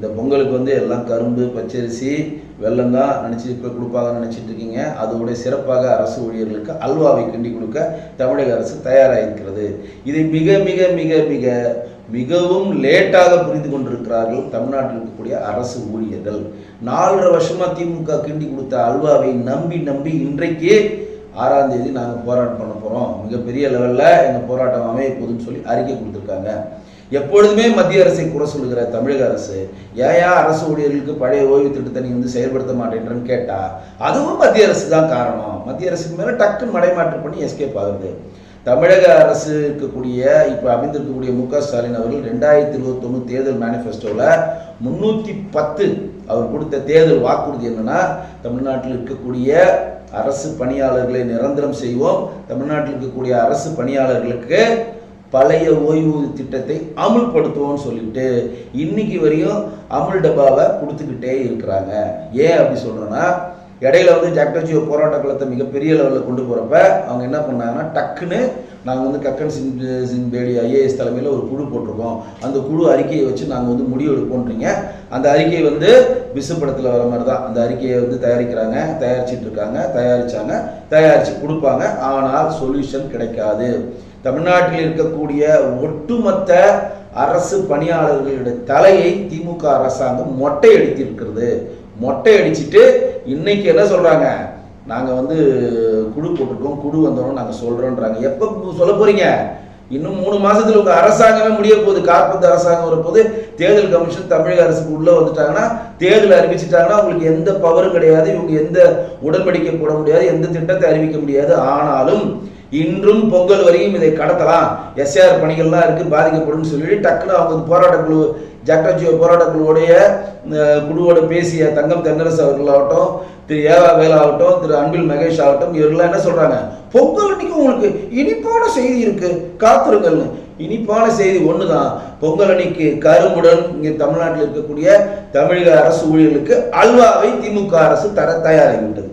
இந்த பொங்கலுக்கு வந்து எல்லாம் கரும்பு பச்சரிசி வெல்லம் தான் இப்போ கொடுப்பாங்கன்னு நினச்சிட்டு இருக்கீங்க. அதோடைய சிறப்பாக அரசு ஊழியர்களுக்கு அல்வாவை கிண்டி கொடுக்க தமிழக அரசு தயாராக இருக்கிறது இதை மிக மிக மிக மிக மிகவும் லேட்டாக புரிந்து கொண்டிருக்கிறார்கள் தமிழ்நாட்டில் இருக்கக்கூடிய அரசு ஊழியர்கள். நாலரை வருஷமாக திமுக கிண்டி கொடுத்த அல்வாவை நம்பி நம்பி இன்றைக்கே ஆறாம் தேதி நாங்கள் போராட்டம் பண்ண போகிறோம் மிகப்பெரிய லெவலில் எங்கள் போராட்டம் அமைய போகுதுன்னு சொல்லி அறிக்கை கொடுத்துருக்காங்க. எப்பொழுதுமே மத்திய அரசை குறை சொல்லுகிற தமிழக அரசு. ஏயா அரசு ஊழியர்களுக்கு பழைய ஓய்வு திட்டத்தை நீ வந்து செயல்படுத்த மாட்டேன்றன்னு கேட்டா அதுவும் மத்திய அரசு தான் காரணம். மத்திய அரசுக்கு மேலே டக்குன்னு மடைமாற்று பண்ணி எஸ்கேப் ஆகுது. தமிழக அரசு இருக்கக்கூடிய இப்போ அமைந்திருக்கக்கூடிய மு க ஸ்டாலின் அவர்கள் ரெண்டாயிரத்தி இருபத்தொன்று தேர்தல் மேனிஃபெஸ்டோவில் முன்னூற்றி பத்து அவர் கொடுத்த தேர்தல் வாக்குறுதி என்னன்னா தமிழ்நாட்டில் இருக்கக்கூடிய அரசு பணியாளர்களை நிரந்தரம் செய்வோம். தமிழ்நாட்டில் இருக்கக்கூடிய அரசு பணியாளர்களுக்கு பழைய ஓய்வூதிய திட்டத்தை அமுல்படுத்துவோம்னு சொல்லிட்டு இன்னைக்கு வரையும் அமுல் டப்பாவை கொடுத்துக்கிட்டே இருக்கிறாங்க. ஏன் அப்படி சொல்றேன்னா இடையில வந்து ஜாக்டோஜியோ போராட்ட களத்தை மிகப்பெரிய லெவலில் கொண்டு போகிறப்ப அவங்க என்ன பண்ணாங்கன்னா டக்குன்னு நாங்கள் வந்து கக்கன் சிங் சின்பேடி ஐஏஎஸ் தலைமையில் ஒரு குழு போட்டிருக்கோம். அந்த குழு அறிக்கையை வச்சு நாங்கள் வந்து முடிவு எடுப்போன்றீங்க. அந்த அறிக்கை வந்து விசுப்படத்தில் வர மாதிரி தான் அந்த அறிக்கையை வந்து தயாரிக்கிறாங்க தயாரிச்சிட்டு இருக்காங்க தயாரிச்சாங்க தயாரித்து கொடுப்பாங்க. ஆனால் சொல்யூஷன் கிடைக்காது. தமிழ்நாட்டில் இருக்கக்கூடிய ஒட்டுமொத்த அரசு பணியாளர்களுடைய தலையை திமுக அரசாங்கம் மொட்டை அடித்திருக்கிறது. மொட்டை அடிச்சுட்டு இன்னைக்கு என்ன சொல்றாங்க? நாங்க வந்து குழு போட்டிருக்கோம் குழு வந்தோம் நாங்க சொல்றோன்றாங்க. எப்ப சொல்ல போறீங்க? இன்னும் மூணு மாசத்துல உங்க அரசாங்கமே முடிய போகுது. கார்பந்து அரசாங்கம் வரும்போது தேர்தல் கமிஷன் தமிழக அரசுக்கு உள்ள வந்துட்டாங்கன்னா தேர்தல் அறிவிச்சிட்டாங்கன்னா உங்களுக்கு எந்த பவரும் கிடையாது. இவங்க எந்த உடன்படிக்கை போட முடியாது. எந்த திட்டத்தை அறிவிக்க முடியாது. ஆனாலும் இன்றும் பொங்கல் வரையும் இதை கடத்தலாம். எஸ்ஆர் பணிகள்லாம் இருக்கு பாதிக்கப்படும் சொல்லி டக்குன்னு அவங்க போராட்ட குழு ஜக்டஜியோ போராட்ட குழுவோடைய குழுவோட பேசிய தங்கம் தென்னரசு அவர்களாகட்டும் திரு ஏவா வேலா ஆகட்டும் திரு அன்பில் மகேஷ் ஆகட்டும் இவர்கள்லாம் என்ன சொல்றாங்க? பொங்கல் அன்னைக்கு உங்களுக்கு இனிப்பான செய்தி இருக்கு காத்திருங்கள்னு. இனிப்பான செய்தி ஒண்ணுதான். பொங்கல் அன்னைக்கு கரும்புடன் இங்கே தமிழ்நாட்டில் இருக்கக்கூடிய தமிழக அரசு ஊழியர்களுக்கு அல்வாவை திமுக அரசு தர தயாராகிவிட்டது